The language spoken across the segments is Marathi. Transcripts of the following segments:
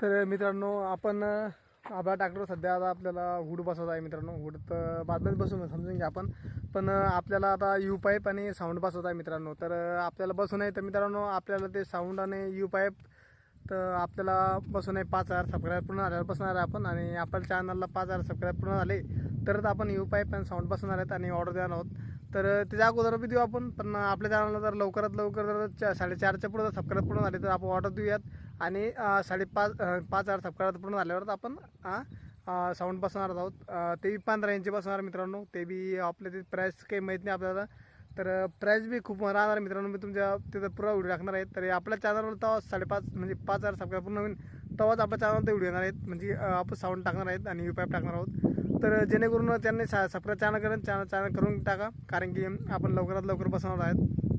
तर मित्रांनो आपण आपला ट्रॅक्टर सध्या आता आपल्याला हुड बसवत आहे मित्रांनो. हुड तर बादमध्ये बसून समजून घ्या आपण. पण आपल्याला आता यू पाईप आणि साऊंड बसवत आहे मित्रांनो. तर आपल्याला बसून आहे तर मित्रांनो आपल्याला ते साऊंड आणि यू पाईप तर आपल्याला बसून आहे पाच हजार सबस्क्राईब पूर्ण झाल्यावर बसणार आहे आपण. आणि आपल्या चॅनलला पाच हजार सबस्क्राईब पूर्ण झाले तरच आपण यू पाईप आणि साऊंड बसणार आहेत आणि ऑर्डर देणार आहोत. तर त्याच्या अगोदर बी देऊ आपण. पण आपल्या चॅनलला जर लवकरात लवकर जर चा साडेचारच्या पुढे जर सबस्क्राईब पूर्ण झाले तर आपण ऑर्डर देऊयात. आणि साडेपाच पाच हजार सबस्क्राईब पूर्ण झाल्यावर तर आपण साऊंड बसणार आहोत. ते बी पंधरा इंची बसणार मित्रांनो. ते बी आपल्या ते प्राईस काही माहीत नाही आपल्याला. तर प्राईस बी खूप राहणार मित्रांनो. मी तुमच्या तिथं पुरा व्हिडिओ टाकणार आहेत तर आपल्या चॅनलवर तेव्हा साडेपाच म्हणजे पाच हजार सबस्क्राईब पूर्ण होईल. तेव्हाच आपल्या चॅनलवर ते व्हिडिओ येणार आहेत. म्हणजे आपण साऊंड टाकणार आहेत आणि यू टाकणार आहोत. तर जेणेकरून त्यांनी सा सबस्क्राईब चॅनल करून. चॅनल चॅनल करून टाका. कारण की आपण लवकरात लवकर बसवणार आहेत.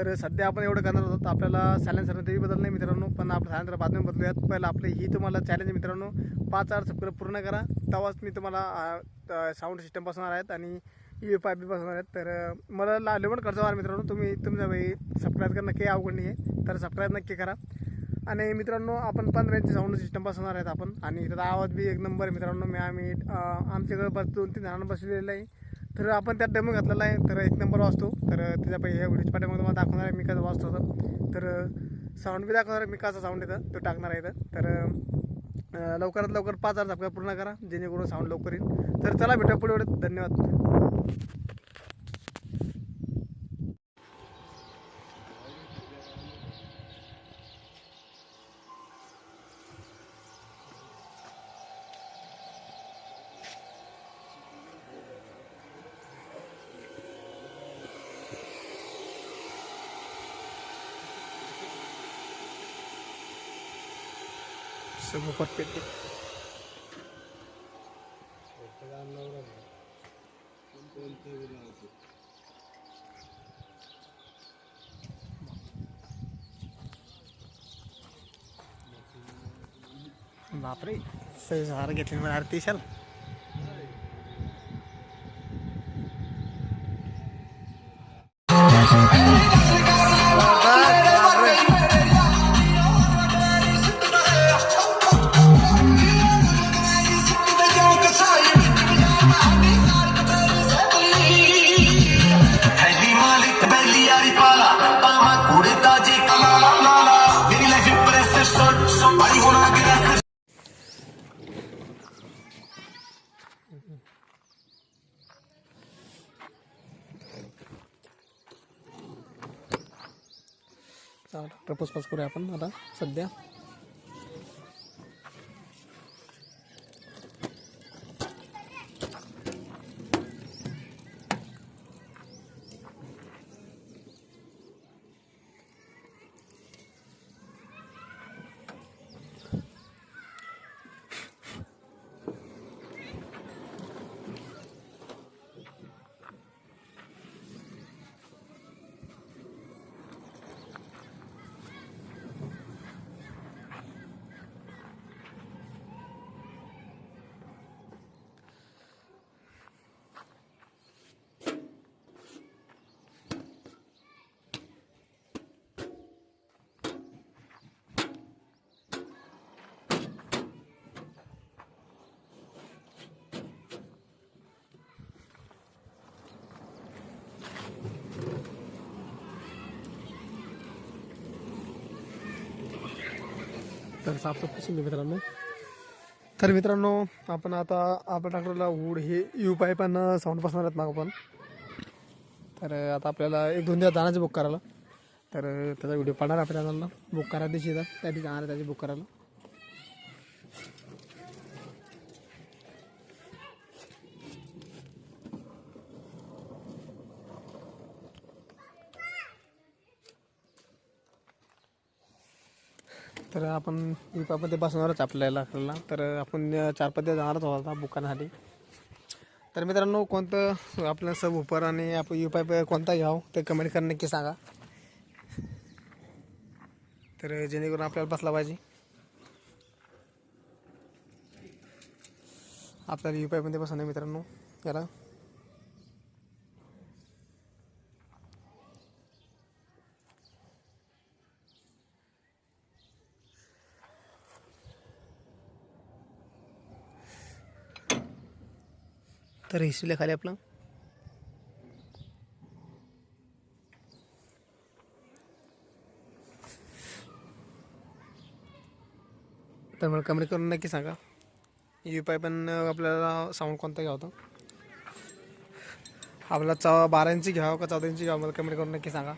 तर सध्या आपण एवढं करणार होतो आपल्याला सायलेन्सर तेही बदल नाही मित्रांनो. पण आपलं सायलेन्सर बातमी बदलूयात. पहिलं आपलं ही तुम्हाला चॅलेंज मित्रांनो. पाच आठ सबस्क्राईब पूर्ण करा. तेव्हाच मी तुम्हाला साऊंड सिस्टम बसणार आहेत आणि यू पाईप बी बसणार आहेत. तर मला ला लेवण खर्च होणार मित्रांनो. तुम्ही तुमच्या वेळी सबस्क्राईब करणं काही अवघड नाही आहे तर सबस्क्राईब नक्की करा. आणि मित्रांनो आपण पंधरा इंची साऊंड सिस्टम बसवणार आहेत आपण. आणि त्याचा आवाज बी एक नंबर मित्रांनो. मी आम्ही आमच्याकडे बस दोन तीन जणांना बसलेलं आहे. तर आपण त्यात डेमो घातलेला आहे. तर एक नंबर वाचतो तर त्याच्या पहिले ह्या व्हिडिओच्या पाठीमध्ये तुम्हाला दाखवणार आहे मी कसं होतं तर साऊंड बी दाखवणार आहे मी कसा साऊंड येतं तो टाकणार आहे इथं. तर लवकरात लवकर पाच हजार सबस्क्राईब पूर्ण करा जेणेकरून साऊंड लवकर येईल. तर चला भेटा पुढे धन्यवाद. सगळं परफेक्ट बापरे सहारा घेतली मला Aarti Propose pass करूया आपण. आता सध्या तर साफ सफाई मित्रांनो? तर मित्रांनो आपण आता आपल्या ट्रॅक्टरला वूड हे यू पाईप साऊंड बसणार आहेत ना आपण. तर आता आपल्याला एक दोन दिवस जाण्याचं बुक करायला. तर त्याचा व्हिडिओ पाडणार आपल्या चॅनलला बुक करायला दिवशी येतात त्या दिवशी जाणार त्याची बुक करायला. तर आपण यू बसणारच आपल्याला आपल्याला. तर आपण चार पाच दिवस जाणारच आहोत आता तर मित्रांनो कोणतं आपलं सब उपर आणि आपण यू कोणता घ्यावं ते कमेंट करून नक्की सांगा. तर जेणेकरून आपल्याला बसला पाहिजे. आपल्याला यू पाईपमध्ये बसवणं मित्रांनो याला. तर हिस्ट्रीला खाली आपलं. तर मला कमेंट करून नक्की सांगा. यू पाय पण आपल्याला साऊंड कोणता घ्या होता? आपला चौ बारा इंची घ्यावं का चौदा इंची घ्यावं? मला कमेंट करून नक्की सांगा.